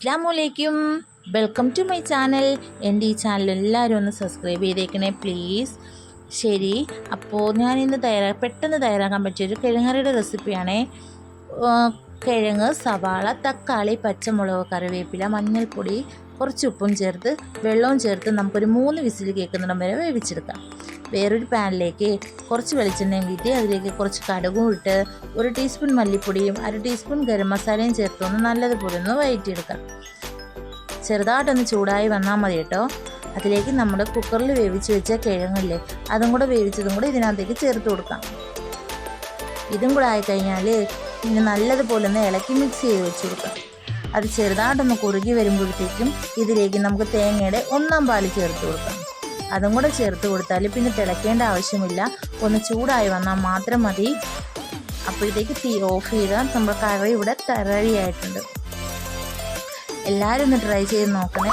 അസ്സാം വലൈക്കും welcome to my channel എന്റെ ഈ ചാനൽ എല്ലാവരും ഒന്ന് സബ്സ്ക്രൈബ് ചെയ്തേക്കണേ പ്ലീസ് ശരി അപ്പോൾ ഞാൻ ഇന്ന് തയ്യാറാ പെട്ടെന്ന് തയ്യാറാക്കാൻ പറ്റിയൊരു കിഴങ്ങറിയുടെ റെസിപ്പിയാണേ കിഴങ്ങ് സവാള തക്കാളി പച്ചമുളക് കറിവേപ്പില മഞ്ഞൾപ്പൊടി കുറച്ച് ഉപ്പും ചേർത്ത് വെള്ളവും ചേർത്ത് നമുക്കൊരു മൂന്ന് വിസിൽ കേൾക്കുന്നിടം വരെ വേവിച്ചെടുക്കാം. വേറൊരു പാനിലേക്ക് കുറച്ച് വെളിച്ചെണ്ണയും വീട്ടി അതിലേക്ക് കുറച്ച് കടുകും ഇട്ട് ഒരു ടീസ്പൂൺ മല്ലിപ്പൊടിയും അര ടീസ്പൂൺ ഗരം മസാലയും ചേർത്തൊന്ന് നല്ലതുപോലെ ഒന്ന് വഴറ്റിയെടുക്കാം ചെറുതായിട്ടൊന്ന് ചൂടായി വന്നാൽ മതി കേട്ടോ. അതിലേക്ക് നമ്മൾ കുക്കറിൽ വേവിച്ച് വെച്ച കിഴങ്ങില്ലേ അതും കൂടെ വേവിച്ചതും കൂടെ ഇതിനകത്തേക്ക് ചേർത്ത് കൊടുക്കാം. ഇതും കൂടെ ആയിക്കഴിഞ്ഞാൽ പിന്നെ നല്ലതുപോലെ ഒന്ന് ഇളക്കി മിക്സ് ചെയ്ത് വെച്ച് കൊടുക്കാം. അത് ചെറുതായിട്ടൊന്ന് കുറുകി വരുമ്പോഴത്തേക്കും ഇതിലേക്ക് നമുക്ക് തേങ്ങയുടെ ഒന്നാം പാൽ ചേർത്ത് കൊടുക്കാം. അതും കൂടെ ചേർത്ത് കൊടുത്താൽ പിന്നെ തിളയ്ക്കേണ്ട ആവശ്യമില്ല. ഒന്ന് ചൂടായി വന്നാൽ മാത്രം മതി. അപ്പോഴത്തേക്ക് തീ ഓഫ് ചെയ്താൽ നമ്മുടെ കറി ഇവിടെ തറവിയായിട്ടുണ്ട് എല്ലാവരും ഒന്ന് ട്രൈ ചെയ്ത് നോക്കണേ.